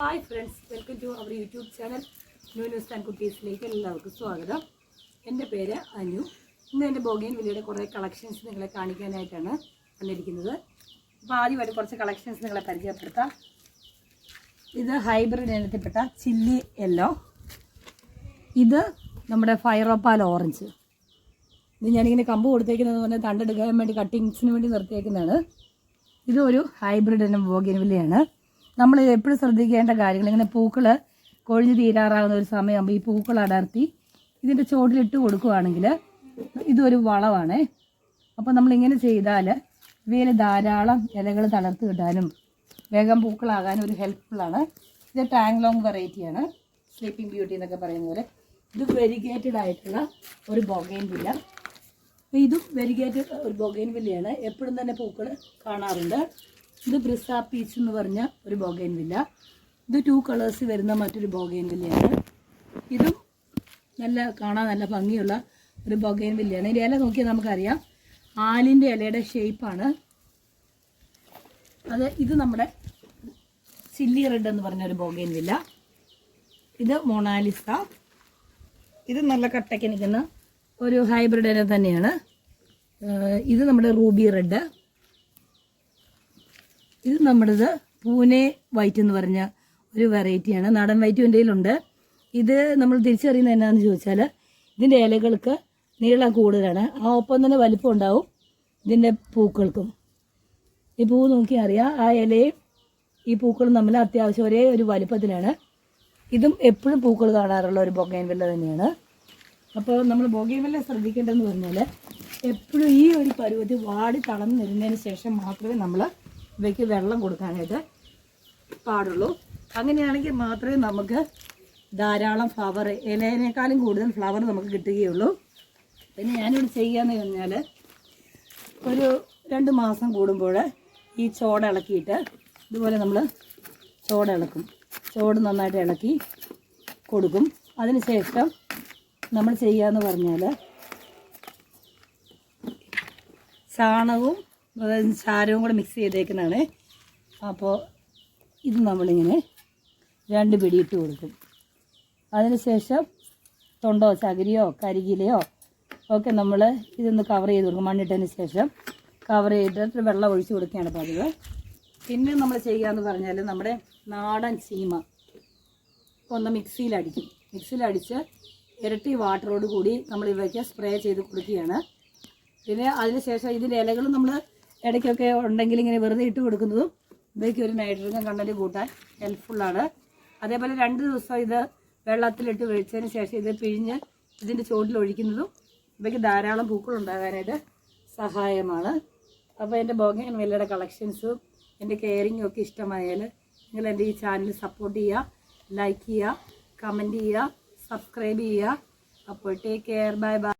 Hi friends welcome to our YouTube channel new news and കുട്ടീസിലേക്ക് എല്ലാവർക്കും സ്വാഗതം. എന്റെ പേര് അനു. ഇന്ന് എന്റെ ബോഗിയൻ വിലയുടെ കുറേ കളക്ഷൻസ് നിങ്ങളെ കാണിക്കാനായിട്ടാണ് വന്നിരിക്കുന്നത്. അപ്പോൾ ആദ്യമായിട്ട് കുറച്ച് കളക്ഷൻസ് നിങ്ങളെ പരിചയപ്പെടുത്താം. ഇത് ഹൈബ്രിഡ് ഇനത്തിൽപ്പെട്ട ചില്ലി യെല്ലോ ഇത് നമ്മുടെ ഫയറോപ്പാൽ ഓറഞ്ച് ഇത് ഞാനിങ്ങനെ കമ്പ് കൊടുത്തേക്കുന്നത് പറഞ്ഞാൽ തണ്ടെടുക്കാൻ വേണ്ടി കട്ടിങ്സിന് വേണ്ടി നിർത്തിയേക്കുന്നതാണ്. ഇതൊരു ഹൈബ്രിഡ് ഇനം ബോഗിൻവില്ലയാണ് നമ്മൾ എപ്പോഴും ശ്രദ്ധിക്കേണ്ട കാര്യങ്ങൾ ഇങ്ങനെ പൂക്കൾ കൊഴിഞ്ഞ് തീരാറാകുന്ന ഒരു സമയമാകുമ്പോൾ ഈ പൂക്കൾ അടർത്തി ഇതിന്റെ ചോട്ടിലിട്ട് കൊടുക്കുകയാണെങ്കിൽ ഇതൊരു വളമാണേ അപ്പോൾ നമ്മളിങ്ങനെ ചെയ്താൽ ഇവയിൽ ധാരാളം ഇലകൾ തളർത്ത് കിട്ടാനും വേഗം പൂക്കളാകാനും ഒരു ഹെൽപ്ഫുള്ളാണ് ഇത് ടാങ്ലോങ് വെറൈറ്റിയാണ് സ്ലീപ്പിംഗ് ബ്യൂട്ടി എന്നൊക്കെ പറയുന്ന പോലെ. ഇത് വെരിഗേറ്റഡ് ആയിട്ടുള്ള ഒരു ബൊഗൈൻ വില്ല. അപ്പോൾ ഇതും വെരിഗേറ്റഡ് ഒരു ബൊഗൈൻ വില്ലയാണ്. എപ്പോഴും തന്നെ പൂക്കൾ കാണാറുണ്ട്. ഇത് ബ്രിസ പീച്ച് എന്ന് പറഞ്ഞ ഒരു ബൊഗൈൻ വില്ല. ഇത് ടു കളേഴ്സ് വരുന്ന മറ്റൊരു ബൊഗൈൻ വില്ലയാണ്. ഇതും നല്ല കാണാൻ നല്ല ഭംഗിയുള്ള ഒരു ബൊഗൈൻ വില്ലയാണ്. ഇതിന്റെ ഇല നോക്കിയാൽ നമുക്കറിയാം. ആലിന്റെ ഇലയുടെ ഷേപ്പാണ് അത് ഇത് നമ്മുടെ ചില്ലി റെഡ് എന്ന് പറഞ്ഞ ഒരു ബൊഗൈൻ വില്ല. ഇത് മൊണാലിസ. ഇത് നല്ല കട്ടയ്ക്ക് നിൽക്കുന്ന ഒരു ഹൈബ്രിഡ് ഇല തന്നെയാണ്. ഇത് നമ്മുടെ റൂബി റെഡ് ഇത് നമ്മുടേത് പൂനെ വൈറ്റ് എന്ന് പറഞ്ഞ ഒരു വെറൈറ്റിയാണ് നാടൻ വൈറ്റും എന്റെ കയ്യിലുണ്ട് ഇത് നമ്മൾ തിരിച്ചറിയുന്നത് എന്നാന്ന് ചോദിച്ചാൽ ഇതിന്റെ ഇലകൾക്ക് നീളം കൂടുതലാണ്. ആ ഒപ്പം തന്നെ വലിപ്പം ഉണ്ടാവും ഇതിന്റെ പൂക്കൾക്കും. ഈ പൂ നോക്കി അറിയാം ആ ഇലയും ഈ പൂക്കളും തമ്മിൽ അത്യാവശ്യം ഒരേ ഒരു വലിപ്പത്തിലാണ്. ഇതും എപ്പോഴും പൂക്കൾ കാണാറുള്ള ഒരു ബൊഗൈൻ തന്നെയാണ്. അപ്പോൾ നമ്മൾ ബൊഗൈൻ വെല്ലം ശ്രദ്ധിക്കേണ്ടതെന്ന് പറഞ്ഞാൽ എപ്പോഴും ഈ ഒരു പരുവത്തിൽ വാടി തളർന്നു വരുന്നതിന് ശേഷം മാത്രമേ നമ്മൾ ഇവയ്ക്ക് വെള്ളം കൊടുക്കാനായിട്ട് പാടുള്ളൂ. അങ്ങനെയാണെങ്കിൽ മാത്രമേ നമുക്ക് ധാരാളം ഫ്ലവർ ഇലയേക്കാളും കൂടുതൽ ഫ്ലവർ നമുക്ക് കിട്ടുകയുള്ളൂ. പിന്നെ ഞാനിവിടെ ചെയ്യാന്ന് പറഞ്ഞാൽ ഒരു രണ്ട് മാസം കൂടുമ്പോൾ ഈ ചോട് ഇളക്കിയിട്ട് ഇതുപോലെ നമ്മൾ ചോട് ഇളക്കും. ചോട് നന്നായിട്ട് ഇളക്കി കൊടുക്കും. അതിനുശേഷം നമ്മൾ ചെയ്യാന്ന് പറഞ്ഞാൽ ചാണകവും ചാരവും കൂടെ മിക്സ് ചെയ്തേക്കുന്നതാണ്. അപ്പോൾ ഇത് നമ്മളിങ്ങനെ രണ്ട് പിടിയിട്ട് കൊടുക്കും. അതിനുശേഷം തൊണ്ടോ ചകിരിയോ കരികിലയോ ഒക്കെ നമ്മൾ ഇതൊന്ന് കവർ ചെയ്ത് കൊടുക്കും. മണ്ണിട്ടതിന് ശേഷം കവർ ചെയ്തിട്ട് വെള്ളം ഒഴിച്ച് കൊടുക്കുകയാണ് പതിവ്. പിന്നെ നമ്മൾ ചെയ്യുകയെന്ന് പറഞ്ഞാൽ നമ്മുടെ നാടൻ ചീമ ഒന്ന് മിക്സിയിലടിക്കും. മിക്സിയിലടിച്ച് ഇരട്ടി വാട്ടറോട് കൂടി നമ്മൾ ഇവയ്ക്ക് സ്പ്രേ ചെയ്ത് കൊടുക്കുകയാണ്. പിന്നെ അതിനുശേഷം ഇതിന്റെ ഇലകളും നമ്മൾ ഇടയ്ക്കൊക്കെ ഉണ്ടെങ്കിൽ ഇങ്ങനെ വെറുതെ ഇട്ട് കൊടുക്കുന്നതും ഇവയ്ക്ക് ഒരു നൈട്രജൻ കണ്ടന്റ് കൂട്ടാൻ ഹെൽപ്ഫുള്ളാണ് അതേപോലെ രണ്ട് ദിവസം ഇത് വെള്ളത്തിലിട്ട് വെളിച്ചതിന് ശേഷം ഇത് പിഴിഞ്ഞ് ഇതിന്റെ ചുവട്ടിൽ ഒഴിക്കുന്നതും ഇവയ്ക്ക് ധാരാളം പൂക്കൾ ഉണ്ടാകാനായിട്ട് സഹായമാണ്. അപ്പോൾ എന്റെ ബോഗൻ വെല്ലയുടെ കളക്ഷൻസും എന്റെ കെയറിങ്ങും ഒക്കെ ഇഷ്ടമായാൽ നിങ്ങൾ എന്റെ ഈ ചാനൽ സപ്പോർട്ട് ചെയ്യുക ലൈക്ക് ചെയ്യുക കമന്റ് ചെയ്യുക സബ്സ്ക്രൈബ് ചെയ്യുക. അപ്പോൾ ടേക്ക് കെയർ ബൈ ബൈ